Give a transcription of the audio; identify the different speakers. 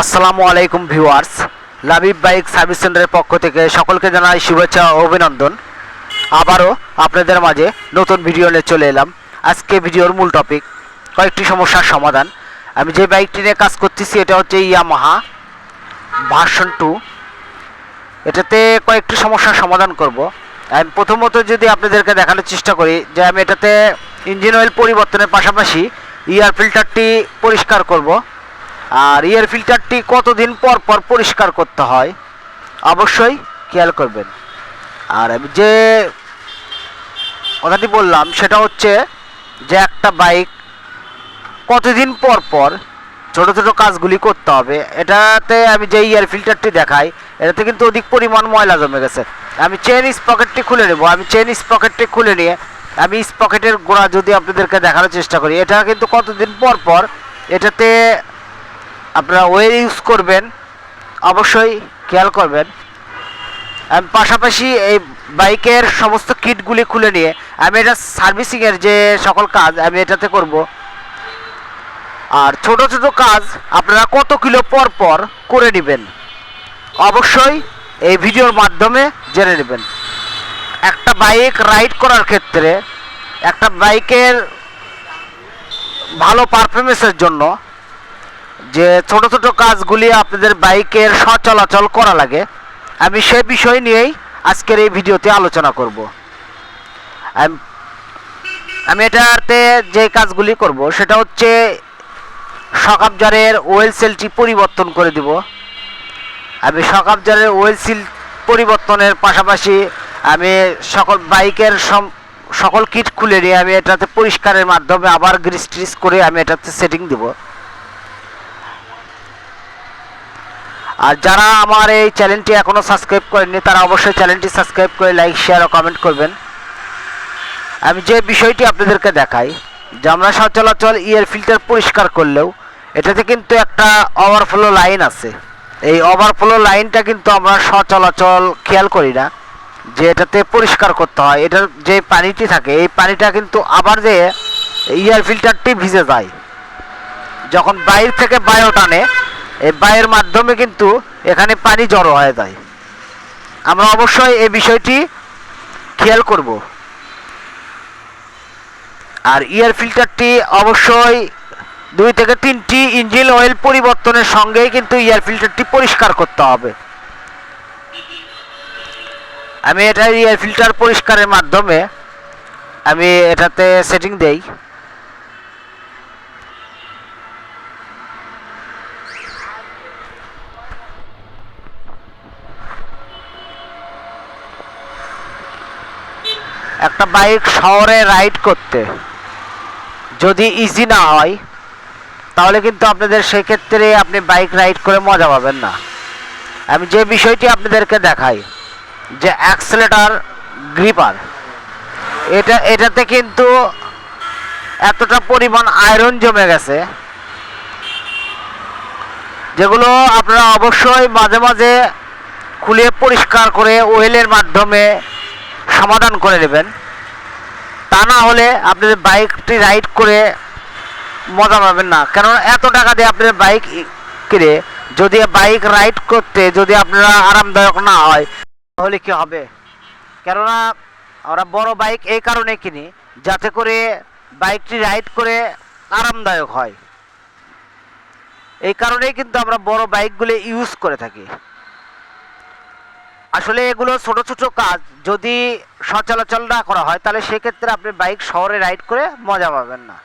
Speaker 1: আসসালামু আলাইকুম viewers, Labib bike service সেন্টারের পক্ষ থেকে সকলকে জানাই শুভেচ্ছা ও অভিনন্দন। আবারও আপনাদের মাঝে নতুন ভিডিও নিয়ে চলে এলাম। আজকে ভিডিওর মূল টপিক, কয়েকটি সমস্যার সমাধান। আমি যে বাইকটি নিয়ে কাজ করতেছি, এটা হচ্ছে ইয়ামাহা ভার্সন টু। এটাতে কয়েকটি সমস্যার সমাধান করব। আমি প্রথমত যদি আপনাদেরকে দেখানোর চেষ্টা করি যে আমি এটাতে ইঞ্জিন অয়েল পরিবর্তনের পাশাপাশি ইয়ার ফিল্টারটি পরিষ্কার করব। আর এয়ার ফিল্টারটি কতদিন পর পর পরিষ্কার করতে হয়? অবশ্যই খেয়াল করবেন। আর আমি যে কথাটি বললাম, সেটা হচ্ছে যে একটা বাইক কতদিন পর পর ছোট ছোট কাজগুলি করতে হবে, এটাতে আমি যে এয়ার ফিল্টারটি দেখাই, এটাতে কিন্তু অধিক পরিমাণ ময়লা জমে গেছে। আমি চেন স্পকেটটি খুলে নেব। আমি চেন স্পকেটটি খুলে নিয়ে আমি স্পকেটের গোড়া যদি আপনাদেরকে দেখানোর চেষ্টা করি, এটা কিন্তু কতদিন পর পর এটাতে আপনারা ওয়েল ইউজ করবেন, অবশ্যই খেয়াল করবেন। আমি পাশাপাশি এই বাইকের সমস্ত কিটগুলি খুলে নিয়ে, আমি এটা সার্ভিসিংয়ের যে সকল কাজ, আমি এটাতে করব। আর ছোট ছোট কাজ আপনারা কত কিলো পর পর করে নেবেন, অবশ্যই এই ভিডিওর মাধ্যমে জেনে নেবেন। একটা বাইক রাইড করার ক্ষেত্রে, একটা বাইকের ভালো পারফরমেন্সের জন্য যে ছোট ছোট কাজগুলি আপনাদের বাইকের সচলাচল করা লাগে, আমি সে বিষয় নিয়েই আজকের এই ভিডিওতে আলোচনা করব। আম- এটাতে যে কাজগুলি করব, সেটা হচ্ছে সকাবজারের ওয়েল সেলটি পরিবর্তন করে দিব। আমি সকাবজারের ওয়েল সিল পরিবর্তনের পাশাপাশি আমি সকল বাইকের সকল কিট খুলে নিয়ে আমি এটাতে পরিষ্কারের মাধ্যমে আবার গ্রিস ট্রিস করে আমি এটাতে সেটিং দিব। আর যারা আমার এই চ্যানেলটি এখনও সাবস্ক্রাইব করেননি, তারা অবশ্যই চ্যানেলটি সাবস্ক্রাইব করে লাইক শেয়ার ও কমেন্ট করবেন। আমি যে বিষয়টি আপনাদেরকে দেখাই, যে আমরা সচলাচল ইয়ার ফিল্টার পরিষ্কার করলেও এটাতে কিন্তু একটা ওভারফ্লো লাইন আছে। এই ওভারফ্লো লাইনটা কিন্তু আমরা সচলাচল খেয়াল করি না, যে এটাতে পরিষ্কার করতে হয়। এটার যে পানিটি থাকে, এই পানিটা কিন্তু আবার যে ইয়ার ফিল্টারটি ভিজে যায়। যখন বাইর থেকে বায়ু টানে এই বায়ের মাধ্যমে কিন্তু এখানে পানি জড়ো হয়ে যায়। আমরা অবশ্যই এই বিষয়টি খেয়াল করব। আর ইয়ার ফিল্টারটি অবশ্যই দুই থেকে তিনটি ইঞ্জিন অয়েল পরিবর্তনের সঙ্গেই কিন্তু ইয়ার ফিল্টারটি পরিষ্কার করতে হবে। আমি এটা ইয়ার ফিল্টার পরিষ্কারের মাধ্যমে আমি এটাতে সেটিং দেই। একটা বাইক শহরে রাইড করতে। যদি ইজি না হয়, তাহলে কিন্তু আপনাদের সেক্ষেত্রে আপনি বাইক রাইড করে মজা পাবেন না। আমি যে বিষয়টি আপনাদেরকে দেখাই, যে অ্যাক্সেলেটার গ্রিপার, এটা, এটাতে কিন্তু এতটা পরিমাণ আয়রন জমে গেছে, যেগুলো আপনারা অবশ্যই মাঝে মাঝে খুলে পরিষ্কার করে ওয়েলের মাধ্যমে সমাধান করে নেবেন তা না হলে আপনাদের বাইকটি রাইড করে মজা পাবেন না। কেননা এত টাকা দিয়ে আপনাদের বাইক কিনে যদি বাইক রাইড করতে যদি আপনারা আরামদায়ক না হয়, তাহলে কি হবে? কেননা আমরা বড় বাইক এই কারণে কিনি যাতে করে বাইকটি রাইড করে আরামদায়ক হয়। এই কারণেই কিন্তু আমরা বড় বাইকগুলি ইউজ করে থাকি। আসলে এগুলো ছোট ছোট কাজ। যদি সচলাচল না করা হয়, তাহলে সেক্ষেত্রে আপনি বাইক শহরে রাইড করে মজা পাবেন না।